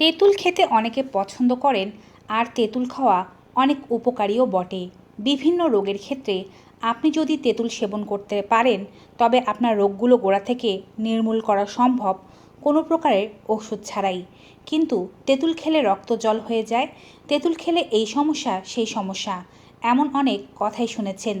তেঁতুল খেতে অনেকে পছন্দ করেন, আর তেঁতুল খাওয়া অনেক উপকারীও বটে। বিভিন্ন রোগের ক্ষেত্রে আপনি যদি তেঁতুল সেবন করতে পারেন, তবে আপনার রোগগুলো গোড়া থেকে নির্মূল করা সম্ভব কোনো প্রকারের ওষুধ ছাড়াই। কিন্তু তেঁতুল খেলে রক্ত জল হয়ে যায়, তেঁতুল খেলে এই সমস্যা, সেই সমস্যা, এমন অনেক কথাই শুনেছেন।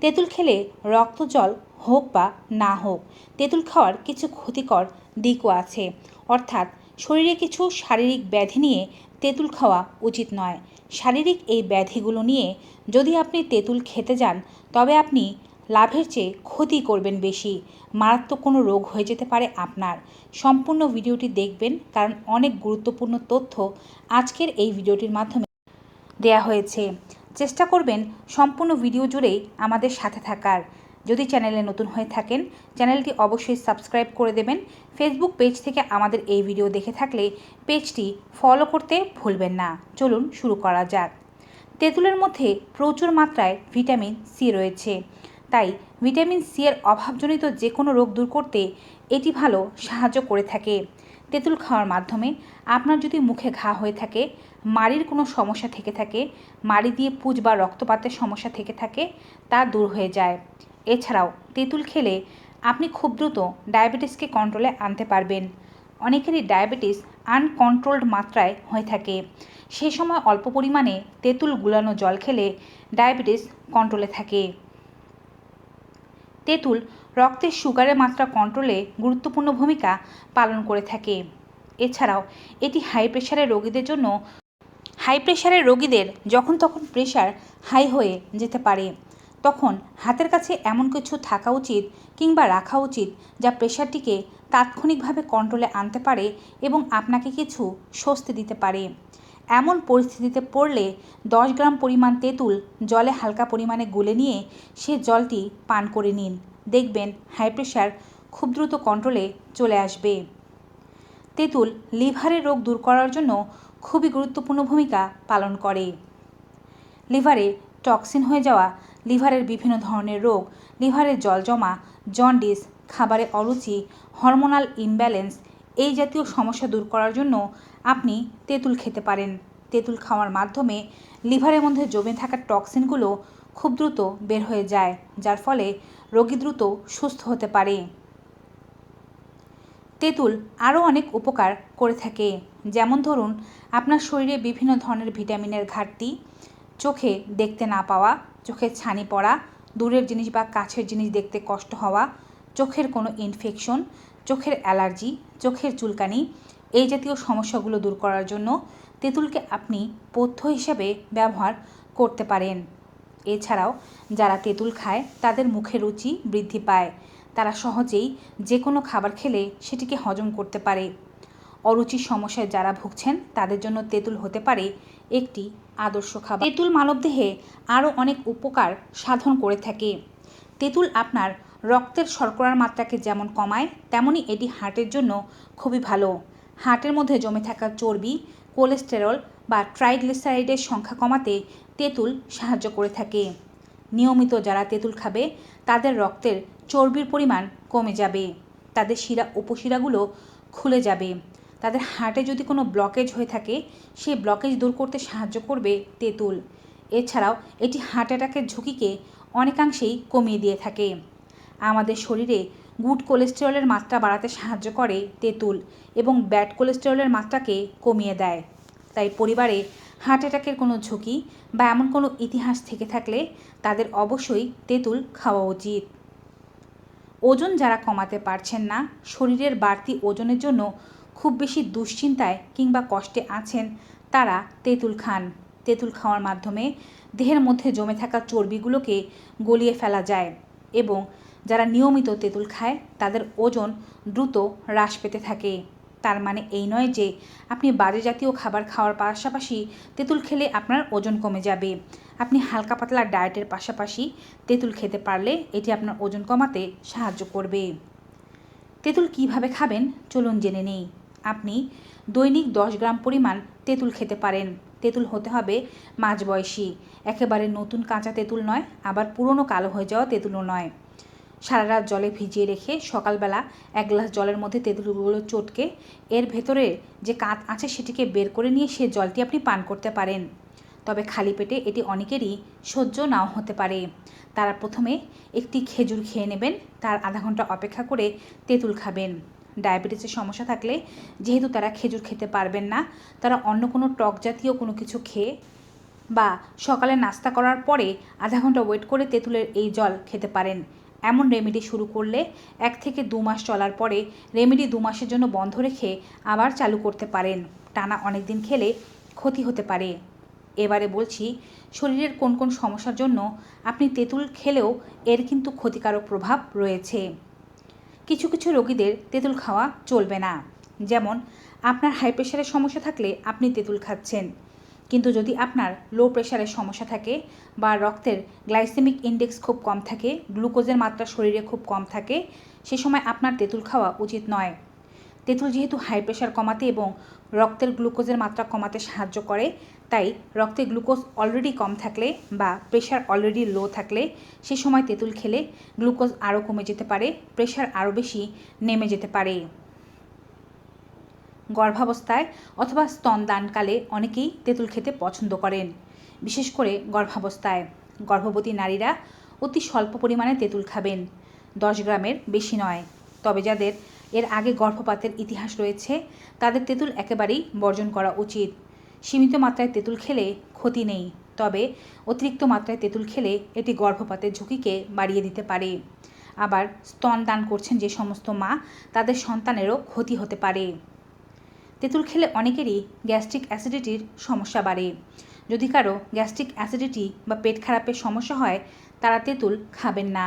তেঁতুল খেলে রক্ত জল হোক বা না হোক, তেঁতুল খাওয়ার কিছু ক্ষতিকর দিকও আছে। অর্থাৎ শরীরে কিছু শারীরিক ব্যাধি নিয়ে তেঁতুল খাওয়া উচিত নয়। শারীরিক এই ব্যাধিগুলো নিয়ে যদি আপনি তেঁতুল খেতে যান, তবে আপনি লাভের চেয়ে ক্ষতি করবেন বেশি। মারাত্মক কোনো রোগ হয়ে যেতে পারে আপনার। সম্পূর্ণ ভিডিওটি দেখবেন কারণ অনেক গুরুত্বপূর্ণ তথ্য আজকের এই ভিডিওটির মাধ্যমে দেয়া হয়েছে। চেষ্টা করবেন সম্পূর্ণ ভিডিও জুড়েই আমাদের সাথে থাকার। যদি চ্যানেলে নতুন হয়ে থাকেন, চ্যানেলটি অবশ্যই সাবস্ক্রাইব করে দেবেন। ফেসবুক পেজ থেকে আমাদের এই ভিডিও দেখে থাকলে পেজটি ফলো করতে ভুলবেন না। চলুন শুরু করা যাক। তেঁতুলের মধ্যে প্রচুর মাত্রায় ভিটামিন সি রয়েছে। তাই ভিটামিন সি এর অভাবজনিত যে কোনো রোগ দূর করতে এটি ভালো সাহায্য করে থাকে। তেঁতুল খাওয়ার মাধ্যমে আপনার যদি মুখে ঘা হয়ে থাকে, মাড়ির কোনো সমস্যা থেকে থাকে, মাড়ি দিয়ে পুজ বা রক্তপাতের সমস্যা থেকে থাকে, তা দূর হয়ে যায়। এছাড়াও তেঁতুল খেলে আপনি খুব দ্রুত ডায়াবেটিসকে কন্ট্রোলে আনতে পারবেন। অনেকেরই ডায়াবেটিস আনকন্ট্রোলড মাত্রায় হয়ে থাকে। সেই সময় অল্প পরিমাণে তেঁতুল গুলানো জল খেলে ডায়াবেটিস কন্ট্রোলে থাকে। তেঁতুল রক্তের সুগারের মাত্রা কন্ট্রোলে গুরুত্বপূর্ণ ভূমিকা পালন করে থাকে। এছাড়াও, এটি হাই প্রেশারের রোগীদের জন্য হাই প্রেশারের রোগীদের যখন তখন প্রেশার হাই হয়ে যেতে পারে। তখন হাতের কাছে এমন কিছু থাকা উচিত কিংবা রাখা উচিত যা প্রেশারটিকে তাৎক্ষণিকভাবে কন্ট্রোলে আনতে পারে এবং আপনাকে কিছু স্বস্তি দিতে পারে। এমন পরিস্থিতিতে পড়লে দশ গ্রাম পরিমাণ তেঁতুল জলে হালকা পরিমাণে গুলে নিয়ে সে জলটি পান করে নিন। দেখবেন হাই প্রেশার খুব দ্রুত কন্ট্রোলে চলে আসবে। তেঁতুল লিভারের রোগ দূর করার জন্য খুবই গুরুত্বপূর্ণ ভূমিকা পালন করে। লিভারে টক্সিন হয়ে যাওয়া লিভারের বিভিন্ন ধরনের রোগ লিভারের জল জমা জন্ডিস খাবারে অরুচি হরমোনাল ইমব্যালেন্স এই জাতীয় সমস্যা দূর করার জন্য আপনি তেঁতুল খেতে পারেন। তেঁতুল খাওয়ার মাধ্যমে লিভারের মধ্যে জমে থাকা টক্সিনগুলো খুব দ্রুত বের হয়ে যায়, যার ফলে রোগী দ্রুত সুস্থ হতে পারে। তেঁতুল আরও অনেক উপকার করে থাকে, যেমন ধরুন, আপনার শরীরে বিভিন্ন ধরনের ভিটামিনের ঘাটতি, চোখে দেখতে না পাওয়া চোখের ছানি পড়া, দূরের জিনিস বা কাছের জিনিস দেখতে কষ্ট হওয়া, চোখের কোনো ইনফেকশন চোখের অ্যালার্জি চোখের চুলকানি, এই জাতীয় সমস্যাগুলো দূর করার জন্য তেঁতুলকে আপনি পথ্য হিসাবে ব্যবহার করতে পারেন। এছাড়াও যারা তেঁতুল খায়, তাদের মুখে রুচি বৃদ্ধি পায়। তারা সহজেই যে কোনো খাবার খেলে সেটিকে হজম করতে পারে। অরুচির সমস্যায় যারা ভুগছেন, তাদের জন্য তেঁতুল হতে পারে একটি আদর্শ খাবার। তেঁতুল মানবদেহে আরও অনেক উপকার সাধন করে থাকে। তেঁতুল আপনার রক্তের শর্করার মাত্রাকে যেমন কমায় তেমনই এটি হার্টের জন্য খুবই ভালো। হার্টের মধ্যে জমে থাকা চর্বি, কোলেস্টেরল বা ট্রাইগ্লিসারাইডের সংখ্যা কমাতে তেঁতুল সাহায্য করে থাকে। নিয়মিত যারা তেঁতুল খাবে, তাদের রক্তের চর্বির পরিমাণ কমে যাবে। তাদের শিরা উপশিরাগুলো খুলে যাবে। তাদের হার্টে যদি কোনো ব্লকেজ হয়ে থাকে, সেই ব্লকেজ দূর করতে সাহায্য করবে তেঁতুল। এছাড়াও এটি হার্ট অ্যাটাকের ঝুঁকিকে অনেকাংশেই কমিয়ে দিয়ে থাকে। আমাদের শরীরে গুড কোলেস্টেরলের মাত্রা বাড়াতে সাহায্য করে তেঁতুল এবং ব্যাড কোলেস্টেরলের মাত্রাকে কমিয়ে দেয়। তাই পরিবারে হার্ট অ্যাটাকের কোনো ঝুঁকি বা এমন কোনো ইতিহাস থেকে থাকলে তাদের অবশ্যই তেঁতুল খাওয়া উচিত। ওজন যারা কমাতে পারছেন না, শরীরের বাড়তি ওজনের জন্য খুব বেশি দুশ্চিন্তায় কিংবা কষ্টে আছেন তারা তেঁতুল খান। তেঁতুল খাওয়ার মাধ্যমে দেহের মধ্যে জমে থাকা চর্বিগুলোকে গলিয়ে ফেলা যায় এবং যারা নিয়মিত তেঁতুল খায়, তাদের ওজন দ্রুত হ্রাস পেতে থাকে। তার মানে এই নয় যে আপনি বাজে জাতীয় খাবার খাওয়ার পাশাপাশি তেঁতুল খেলে আপনার ওজন কমে যাবে। আপনি হালকা পাতলা ডায়েটের পাশাপাশি তেঁতুল খেতে পারলে এটি আপনার ওজন কমাতে সাহায্য করবে। তেঁতুল কীভাবে খাবেন? চলুন জেনে নেই। আপনি দৈনিক দশ গ্রাম পরিমাণ তেঁতুল খেতে পারেন। তেঁতুল হতে হবে মাঝবয়সী। একেবারে নতুন কাঁচা তেঁতুল নয়, আবার পুরনো কালো হয়ে যাওয়া তেঁতুলও নয়। সারা রাত জলে ভিজিয়ে রেখে সকালবেলা এক গ্লাস জলের মধ্যে তেঁতুলগুলো চটকে এর ভেতরে যে কাঁচ আছে সেটিকে বের করে নিয়ে সে জলটি আপনি পান করতে পারেন। তবে খালি পেটে এটি অনেকেরই সহ্য নাও হতে পারে। তারা প্রথমে একটি খেজুর খেয়ে নেবেন, তার আধা ঘণ্টা অপেক্ষা করে তেঁতুল খাবেন। ডায়াবেটিসের সমস্যা থাকলে, যেহেতু তারা খেজুর খেতে পারবেন না, তারা অন্য কোনো টক জাতীয় কোনো কিছু খেয়ে বা সকালে নাস্তা করার পরে আধা ঘণ্টা ওয়েট করে তেঁতুলের এই জল খেতে পারেন। এমন রেমেডি শুরু করলে এক থেকে দু মাস চলার পরে রেমেডি দু মাসের জন্য বন্ধ রেখে আবার চালু করতে পারেন। টানা অনেক দিন খেলে ক্ষতি হতে পারে। এবারে বলছি, শরীরের কোন কোন সমস্যার জন্য আপনি তেঁতুল খেলেও এর কিন্তু ক্ষতিকারক প্রভাব রয়েছে। কিছু কিছু রোগীদের তেঁতুল খাওয়া চলবে না। যেমন, আপনার হাই প্রেশারের সমস্যা থাকলে আপনি তেঁতুল খাচ্ছেন। কিন্তু যদি আপনার লো প্রেশারের সমস্যা থাকে বা রক্তের গ্লাইসেমিক ইন্ডেক্স খুব কম থাকে গ্লুকোজের মাত্রা শরীরে খুব কম থাকে, সে সময় আপনার তেঁতুল খাওয়া উচিত নয়। তেঁতুল যেহেতু হাই প্রেশার কমাতে এবং রক্তের গ্লুকোজের মাত্রা কমাতে সাহায্য করে, তাই রক্তে গ্লুকোজ অলরেডি কম থাকলে বা প্রেশার অলরেডি লো থাকলে সে সময় তেঁতুল খেলে গ্লুকোজ আরও কমে যেতে পারে প্রেশার আরও বেশি নেমে যেতে পারে। গর্ভাবস্থায় অথবা স্তনদানকালে অনেকেই তেঁতুল খেতে পছন্দ করেন। বিশেষ করে গর্ভাবস্থায়। গর্ভবতী নারীরা অতি স্বল্প পরিমাণে তেঁতুল খাবেন। দশ গ্রামের বেশি নয়। তবে যাদের এর আগে গর্ভপাতের ইতিহাস রয়েছে, তাদের তেঁতুল একেবারেই বর্জন করা উচিত। সীমিত মাত্রায় তেঁতুল খেলে ক্ষতি নেই, তবে অতিরিক্ত মাত্রায় তেঁতুল খেলে এটি গর্ভপাতের ঝুঁকিকে বাড়িয়ে দিতে পারে। আবার স্তন দান করছেন যে সমস্ত মা, তাদের সন্তানেরও ক্ষতি হতে পারে। তেঁতুল খেলে অনেকেরই গ্যাস্ট্রিক অ্যাসিডিটির সমস্যা বাড়ে। যদি কারও গ্যাস্ট্রিক অ্যাসিডিটি বা পেট খারাপের সমস্যা হয়, তারা তেঁতুল খাবেন না।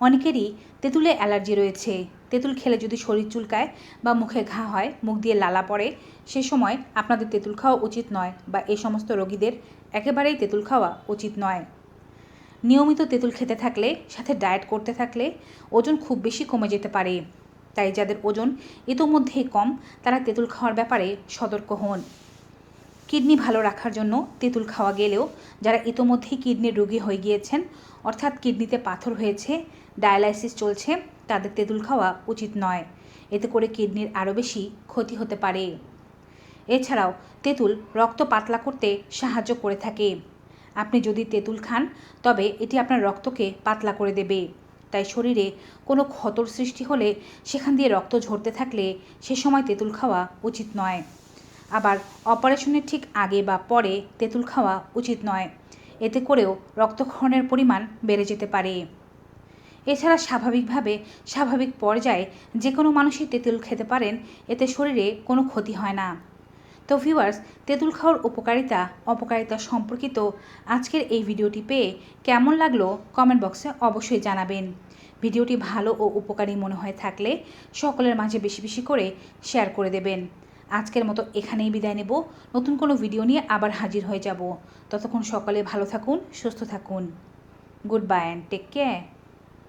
অনেকেরই তেঁতুলে অ্যালার্জি রয়েছে। তেঁতুল খেলে যদি শরীর চুলকায় বা মুখে ঘা হয়, মুখ দিয়ে লালা পড়ে, সে সময় আপনাদের তেঁতুল খাওয়া উচিত নয় বা এই সমস্ত রোগীদের একেবারেই তেঁতুল খাওয়া উচিত নয়। নিয়মিত তেঁতুল খেতে থাকলে, সাথে ডায়েট করতে থাকলে ওজন খুব বেশি কমে যেতে পারে। তাই যাদের ওজন ইতোমধ্যেই কম, তারা তেঁতুল খাওয়ার ব্যাপারে সতর্ক হন। কিডনি ভালো রাখার জন্য তেঁতুল খাওয়া গেলেও যারা ইতোমধ্যেই কিডনির রোগী হয়ে গিয়েছেন, অর্থাৎ কিডনিতে পাথর হয়েছে, ডায়ালাইসিস চলছে, তাদের তেঁতুল খাওয়া উচিত নয়। এতে করে কিডনির আরও বেশি ক্ষতি হতে পারে। এছাড়াও তেঁতুল রক্ত পাতলা করতে সাহায্য করে থাকে। আপনি যদি তেঁতুল খান, তবে এটি আপনার রক্তকে পাতলা করে দেবে। তাই শরীরে কোনো ক্ষতর সৃষ্টি হলে সেখান দিয়ে রক্ত ঝরতে থাকলে সে সময় তেঁতুল খাওয়া উচিত নয়। আবার অপারেশনের ঠিক আগে বা পরে তেঁতুল খাওয়া উচিত নয়। এতে করেও রক্তক্ষরণের পরিমাণ বেড়ে যেতে পারে। এছাড়া স্বাভাবিকভাবে স্বাভাবিক পর্যায়ে যে কোনো মানুষই তেঁতুল খেতে পারেন, এতে শরীরে কোনো ক্ষতি হয় না। তো ভিউয়ার্স তেঁতুল খাওয়ার উপকারিতা, অপকারিতা সম্পর্কিত আজকের এই ভিডিওটি পেয়ে কেমন লাগল কমেন্ট বক্সে অবশ্যই জানাবেন। ভিডিওটি ভালো ও উপকারী মনে হয়ে থাকলে সকলের মাঝে বেশি বেশি করে শেয়ার করে দেবেন। আজকের মতো এখানেই বিদায় নেব। নতুন কোনো ভিডিও নিয়ে আবার হাজির হয়ে যাব। ততক্ষণ সকলে ভালো থাকুন, সুস্থ থাকুন। Good bye and take care